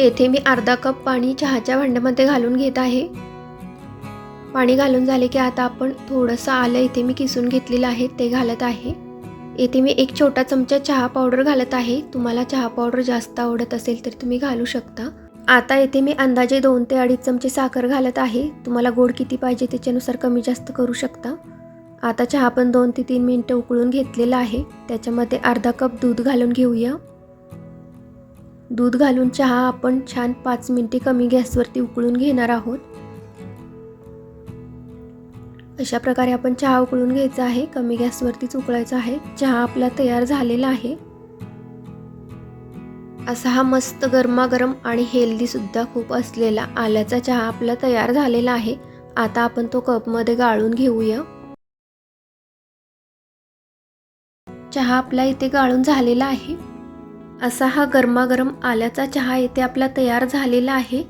येथे मी अर्धा कप पाणी चहाच्या भांड्यामध्ये घालून घेत आहे. पाणी घालून झाले की आता आपण थोडंसं आलं इथे मी किसून घेतलेलं आहे ते घालत आहे. येथे मी एक छोटा चमचा चहा पावडर घालत आहे. तुम्हाला चहा पावडर जास्त आवडत असेल तर तुम्ही घालू शकता. आता येथे मी अंदाजे दोन ते अडीच चमचे साखर घालत आहे. तुम्हाला गोड किती पाहिजे त्याच्यानुसार कमी जास्त करू शकता. आता चहा पण दोन ते तीन मिनटं उकळून घेतलेला आहे. त्याच्यामध्ये अर्धा कप दूध घालून घेऊया. दूध घालून चहा आपण छान पाच मिनटे कमी गॅसवरती उकळून घेणार आहोत. अशा प्रकारे आपण चहा उकळून घ्यायचा आहे कमी गॅसवरतीच उकळायचा आहे. चहा आपला तयार झालेला आहे. असा हा मस्त गरमागरम आणि हेल्दीसुद्धा खूप असलेला आल्याचा चहा आपला तयार झालेला आहे. आता आपण तो कपमध्ये गाळून घेऊया. चहा आपला इथे गाळून झालेला आहे. असा हा गरमागरम आल्याचा चहा इथे आपला तयार झालेला आहे.